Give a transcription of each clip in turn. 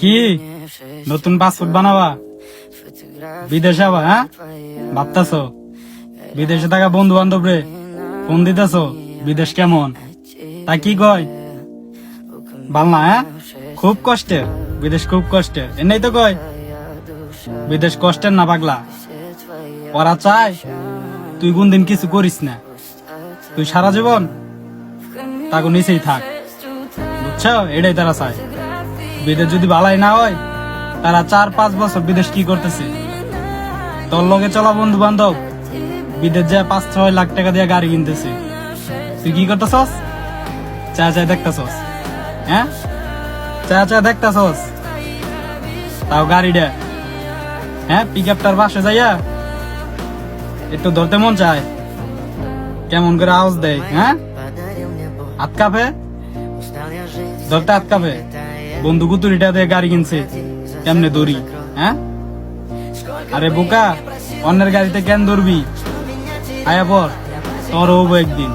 কি? নতুন পাসপোর্ট বানাবা? বিদেশে আবার হ্যাঁ? ভাবতাছ? বিদেশে থাকা বন্ধু বান্ধব রে, ফোন দিতেছ, বিদেশ কেমন? তা কি কয়? না হ্যাঁ? খুব কষ্টের, বিদেশ খুব কষ্টের। এনেই তো কয়, বিদেশ কষ্টের না পাগলা। ওরা চায়, তুই কোনদিন কিছু করিস না। তুই সারা জীবন তাকে নিচেই থাক। বুঝছ? এটাই তারা চায়। বিদেশ যদি বালাই না হয়, তারা চার পাঁচ বছর বিদেশ কি করতেছে? তোর লগে চলা বন্ধু বান্ধব বিদেশ যায় পাঁচ ছয় লাখ টাকা দিয়ে গাড়ি কিনতেছে। তুই কি করতেছস? চা চা দেখতেছস। হ্যাঁ? চা চা দেখতেছস? তাও গাড়িটা হ্যাঁ পিক আপটার বাসে যাইয়া একটু ধরতে মন চায়। কেমন করে আওয়াজ দেয় হ্যাঁ? কাঁপে? ধরতে কাঁপে? বন্ধু কুতুরিটা দিয়ে গাড়ি কিনছে। কেমনে দৌড়ি হ্যাঁ? আরে বোকা, অন্যের গাড়িতে কেন দৌড়বি? আয়া পর তোর হব একদিন।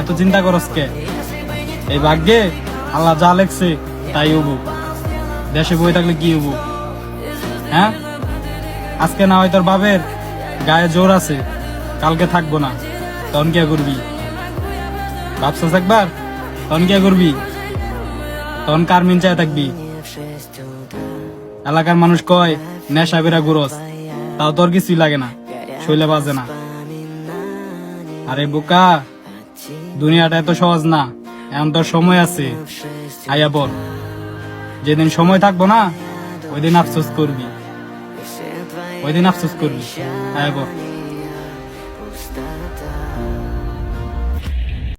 এত চিন্তা করস কে? এই ভাগ্যে আল্লাহ যা লেখছে, তাই হব। দেশে বই থাকলে কি হব? হ্যাঁ? আজকে না হয় তোর বাবের গায়ে জোর আছে, কালকে থাকব না। তখন কে করবি? ভাবছস একবার? তখন কে করবি? তখন কার মিন চায় থাকবি? এলাকার মানুষ কয়, নেশা বেড়া গুরস তাও তোর কিছুই লাগে না, শৈলে বাজে না। আরে বোকা, দুনিয়াটা এত সহজ না, এখন তোর সময় আছে আয়া বল। যেদিন সময় থাকব না ওই দিন আফসোস করবি। ওই দিন আফসোস করবি আয়া বল।